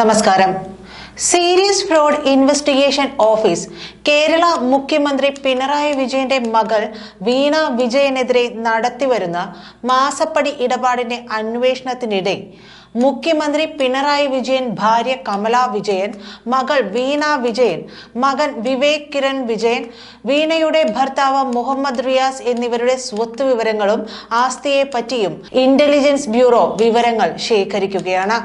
നമസ്കാരം. Serious fraud investigation office Kerala മുഖ്യമന്ത്രി പിണറായി വിജയന്റെ മകൾ വീണ വിജയനെതിരെ നടത്തിവരുന്ന മാസപ്പടി ഇടപാടിന്റെ അന്വേഷണത്തിനിടെ മുഖ്യമന്ത്രി പിണറായി വിജയൻ ഭാര്യ കമല വിജയൻ മകൾ വീണ വിജയൻ മകൻ വിവേക് കിരൺ വിജയൻ വീണയുടെ ഭർത്താവ് മുഹമ്മദ് റിയാസ് എന്നിവരുടെ സ്വത്ത് വിവരങ്ങളും ആസ്തിയെ പറ്റിയും ഇന്റലിജൻസ് ബ്യൂറോ വിവരങ്ങൾ ശേഖരിക്കുകയാണ്.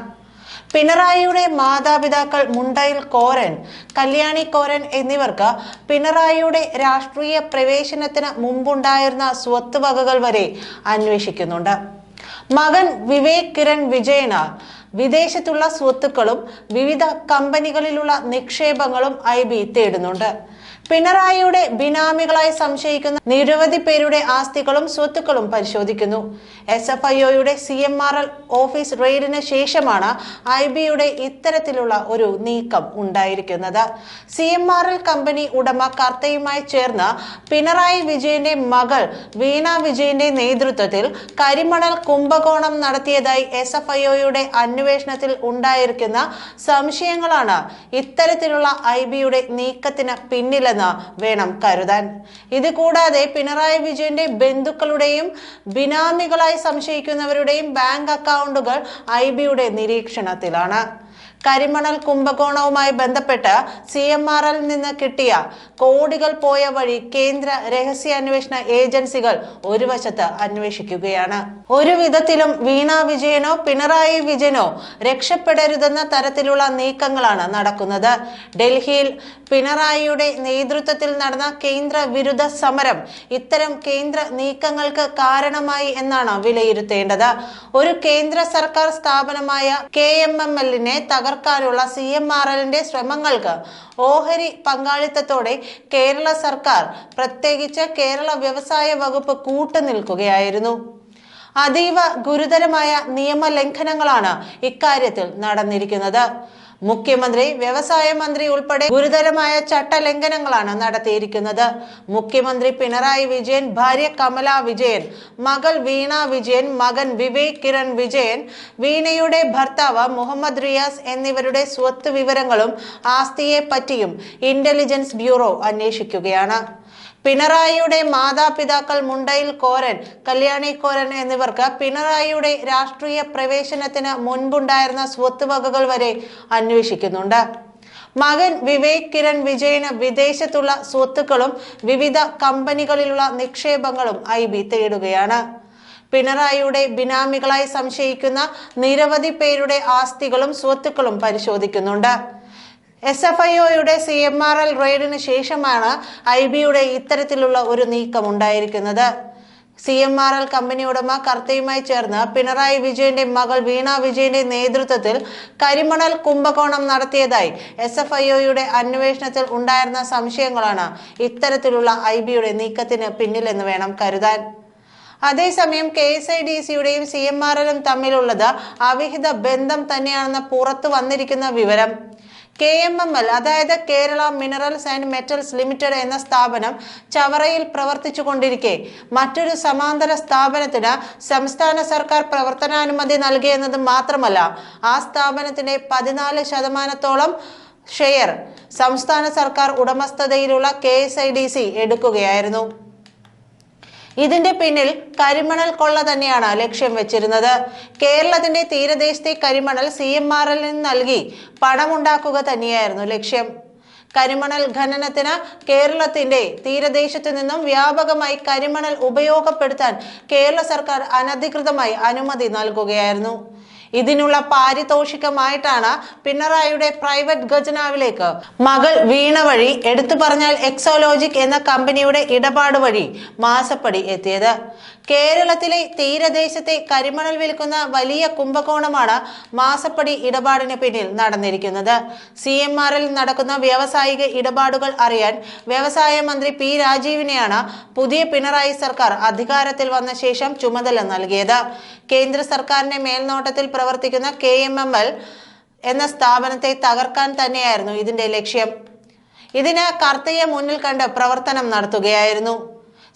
പിണറായിയുടെ മാതാപിതാക്കൾ മുണ്ടയിൽ കോരൻ കല്യാണി കോരൻ എന്നിവർക്ക് പിണറായിയുടെ രാഷ്ട്രീയ പ്രവേശനത്തിന് മുമ്പുണ്ടായിരുന്ന സ്വത്ത് വകകൾ വരെ അന്വേഷിക്കുന്നുണ്ട്. മകൻ വിവേക് കിരൺ വിജയന് വിദേശത്തുള്ള സ്വത്തുക്കളും വിവിധ കമ്പനികളിലുള്ള നിക്ഷേപങ്ങളും ഐ ബി തേടുന്നുണ്ട്. പിണറായിയുടെ ബിനാമികളായി സംശയിക്കുന്ന നിരവധി പേരുടെ ആസ്തികളും സ്വത്തുക്കളും പരിശോധിക്കുന്നു. എസ് എഫ് ഐ ഒയുടെ C M R L office റെയ്ഡിന് ശേഷമാണ് ഐ ബിയുടെ ഇത്തരത്തിലുള്ള ഒരു നീക്കം ഉണ്ടായിരിക്കുന്നത്. C M R L company ഉടമ കർത്തയുമായി ചേർന്ന് പിണറായി വിജയന്റെ മകൾ വീണ വിജയന്റെ നേതൃത്വത്തിൽ കരിമണൽ കുംഭകോണം നടത്തിയതായി എസ് എഫ് ഐ ഒയുടെ അന്വേഷണത്തിൽ ഉണ്ടായിരിക്കുന്ന സംശയങ്ങളാണ് ഇത്തരത്തിലുള്ള ഐ ബിയുടെ നീക്കത്തിന് പിന്നിലെന്ന് വേണം കരുതാൻ. ഇത് കൂടാതെ പിണറായി വിജയന്റെ ബന്ധുക്കളുടെയും ബിനാമികളായി സംശയിക്കുന്നവരുടെയും ബാങ്ക് അക്കൗണ്ടുകൾ ഐ ബിയുടെ നിരീക്ഷണത്തിലാണ്. കരിമണൽ കുംഭകോണവുമായി ബന്ധപ്പെട്ട് സി എം ആർ എൽ നിന്ന് കിട്ടിയ കോടികൾ പോയ വഴി കേന്ദ്ര രഹസ്യാന്വേഷണ ഏജൻസികൾ ഒരു വശത്ത് അന്വേഷിക്കുകയാണ്. ഒരു വിധത്തിലും വീണ വിജയനോ പിണറായി വിജയനോ രക്ഷപ്പെടരുതെന്ന തരത്തിലുള്ള നീക്കങ്ങളാണ് നടക്കുന്നത്. ഡൽഹിയിൽ പിണറായിയുടെ നേതൃത്വത്തിൽ നടന്ന കേന്ദ്ര വിരുദ്ധ സമരം ഇത്തരം കേന്ദ്ര നീക്കങ്ങൾക്ക് കാരണമായി എന്നാണ് വിലയിരുത്തേണ്ടത്. ഒരു കേന്ദ്ര സർക്കാർ സ്ഥാപനമായ കെ എം എം എല്ലിനെ തകർക്കാനുള്ള സി എം ആർ എല്ലിന്റെ ശ്രമങ്ങൾക്ക് ഓഹരി പങ്കാളിത്തത്തോടെ കേരള സർക്കാർ പ്രത്യേകിച്ച് കേരള വ്യവസായ വകുപ്പ് കൂട്ടുനിൽക്കുകയായിരുന്നു. അതീവ ഗുരുതരമായ നിയമലംഘനങ്ങളാണ് ഇക്കാര്യത്തിൽ നടന്നിരിക്കുന്നത്. മുഖ്യമന്ത്രി വ്യവസായ മന്ത്രി ഉൾപ്പെടെ ഗുരുതരമായ ചട്ടലംഘനങ്ങളാണ് നടത്തിയിരിക്കുന്നത്. മുഖ്യമന്ത്രി പിണറായി വിജയൻ ഭാര്യ കമല വിജയൻ മകൾ വീണ വിജയൻ മകൻ വിവേക് കിരൺ വിജയൻ വീണയുടെ ഭർത്താവ് മുഹമ്മദ് റിയാസ് എന്നിവരുടെ സ്വത്ത് വിവരങ്ങളും ആസ്തിയെ പറ്റിയും ഇന്റലിജൻസ് ബ്യൂറോ അന്വേഷിക്കുകയാണ്. പിണറായിയുടെ മാതാപിതാക്കൾ മുണ്ടയിൽ കോരൻ കല്യാണി കോരൻ എന്നിവർക്ക് പിണറായിയുടെ രാഷ്ട്രീയ പ്രവേശനത്തിന് മുൻപുണ്ടായിരുന്ന സ്വത്ത് വകകൾ വരെ അന്വേഷിക്കുന്നുണ്ട്. മകൻ വിവേക് കിരൺ വിജയന് വിദേശത്തുള്ള സ്വത്തുക്കളും വിവിധ കമ്പനികളിലുള്ള നിക്ഷേപങ്ങളും ഐ ബി തേടുകയാണ്. പിണറായിയുടെ ബിനാമികളായി സംശയിക്കുന്ന നിരവധി പേരുടെ ആസ്തികളും സ്വത്തുക്കളും പരിശോധിക്കുന്നുണ്ട്. എസ് എഫ് ഐ ഒയുടെ സി എം ആർ എൽ റെയ്ഡിന് ശേഷമാണ് ഐ ബിയുടെ ഇത്തരത്തിലുള്ള ഒരു നീക്കം ഉണ്ടായിരിക്കുന്നത്. C M R L company ഉടമ കർത്തയുമായി ചേർന്ന് പിണറായി വിജയന്റെ മകൾ വീണ വിജയന്റെ നേതൃത്വത്തിൽ കരിമണൽ കുംഭകോണം നടത്തിയതായി എസ് എഫ് ഐ ഒയുടെ അന്വേഷണത്തിൽ ഉണ്ടായിരുന്ന സംശയങ്ങളാണ് ഇത്തരത്തിലുള്ള ഐ ബിയുടെ നീക്കത്തിന് പിന്നിലെന്ന് വേണം കരുതാൻ. അതേസമയം കെ എസ് ഐ ഡി സിയുടെയും സി എം ആർ എല്ലും തമ്മിലുള്ളത് അവിഹിത ബന്ധം തന്നെയാണെന്ന് പുറത്തു വന്നിരിക്കുന്ന വിവരം. കെ എം എം എൽ അതായത് Kerala minerals and metals limited എന്ന സ്ഥാപനം ചവറയിൽ പ്രവർത്തിച്ചു കൊണ്ടിരിക്കെ മറ്റൊരു സമാന്തര സ്ഥാപനത്തിന് സംസ്ഥാന സർക്കാർ പ്രവർത്തനാനുമതി നൽകിയെന്നത് മാത്രമല്ല ആ സ്ഥാപനത്തിന്റെ പതിനാല് ശതമാനത്തോളം ഷെയർ സംസ്ഥാന സർക്കാർ ഉടമസ്ഥതയിലുള്ള കെ എടുക്കുകയായിരുന്നു. ഇതിന്റെ പിന്നിൽ കരിമണൽ കൊള്ള തന്നെയാണ് ലക്ഷ്യം വെച്ചിരുന്നത്. കേരളത്തിന്റെ തീരദേശത്തെ കരിമണൽ സി എം ആർ എല്ലിന് നൽകി പണമുണ്ടാക്കുക തന്നെയായിരുന്നു ലക്ഷ്യം. കരിമണൽ ഖനനത്തിന് കേരളത്തിന്റെ തീരദേശത്തു നിന്നും വ്യാപകമായി കരിമണൽ ഉപയോഗപ്പെടുത്താൻ കേരള സർക്കാർ അനധികൃതമായി അനുമതി നൽകുകയായിരുന്നു. ഇതിനുള്ള പാരിതോഷികമായിട്ടാണ് പിണറായിയുടെ പ്രൈവറ്റ് ഖജനാവിലേക്ക് മകൾ വീണ വഴി എടുത്തു പറഞ്ഞാൽ എക്സോലോജിക് എന്ന കമ്പനിയുടെ ഇടപാട് വഴി മാസപ്പടി എത്തിയത്. കേരളത്തിലെ തീരദേശത്തെ കരിമണൽ വിൽക്കുന്ന വലിയ കുംഭകോണമാണ് മാസപ്പടി ഇടപാടിന് പിന്നിൽ നടന്നിരിക്കുന്നത്. സി എം ആറിൽ നടക്കുന്ന വ്യാവസായിക ഇടപാടുകൾ അറിയാൻ വ്യവസായ മന്ത്രി പി രാജീവിനെയാണ് പുതിയ പിണറായി സർക്കാർ അധികാരത്തിൽ വന്ന ശേഷം ചുമതല നൽകിയത്. കേന്ദ്ര സർക്കാരിന്റെ മേൽനോട്ടത്തിൽ പ്രവർത്തിക്കുന്ന കെ എന്ന സ്ഥാപനത്തെ തകർക്കാൻ തന്നെയായിരുന്നു ഇതിന്റെ ലക്ഷ്യം. ഇതിന് കർത്തയെ മുന്നിൽ കണ്ട് പ്രവർത്തനം നടത്തുകയായിരുന്നു.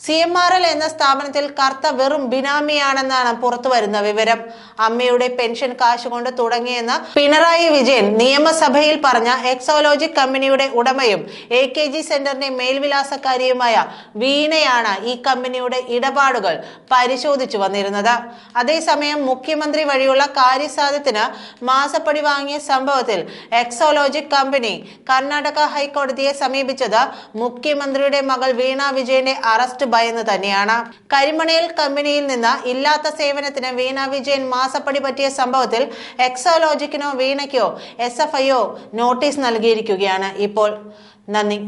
സി എം ആർ എൽ എന്ന സ്ഥാപനത്തിൽ കർത്ത വെറും ബിനാമിയാണെന്നാണ് പുറത്തുവരുന്ന വിവരം. അമ്മയുടെ പെൻഷൻ കാശ് കൊണ്ട് തുടങ്ങിയെന്ന് പിണറായി വിജയൻ നിയമസഭയിൽ പറഞ്ഞ എക്സോളോജിക് കമ്പനിയുടെ ഉടമയും എ കെ ജി സെന്ററിന്റെ മേൽവിലാസക്കാരിയുമായ വീണയാണ് ഈ കമ്പനിയുടെ ഇടപാടുകൾ പരിശോധിച്ചു വന്നിരുന്നത്. അതേസമയം മുഖ്യമന്ത്രി വഴിയുള്ള കാര്യസാധ്യത്തിന് മാസപ്പടി വാങ്ങിയ സംഭവത്തിൽ എക്സോളോജിക് കമ്പനി കർണാടക ഹൈക്കോടതിയെ സമീപിച്ചത് മുഖ്യമന്ത്രിയുടെ മകൾ വീണ വിജയന്റെ അറസ്റ്റ് ഭയന്ന് തന്നെയാണ്. കരിമണയിൽ കമ്പനിയിൽ നിന്ന് ഇല്ലാത്ത സേവനത്തിന് വീണ വിജയൻ മാസപ്പടി പറ്റിയ സംഭവത്തിൽ എക്സോലോജിക്കിനോ വീണയ്ക്കോ എസ് എഫ് ഐയോ നോട്ടീസ് നൽകിയിരിക്കുകയാണ്. ഇപ്പോൾ നന്ദി.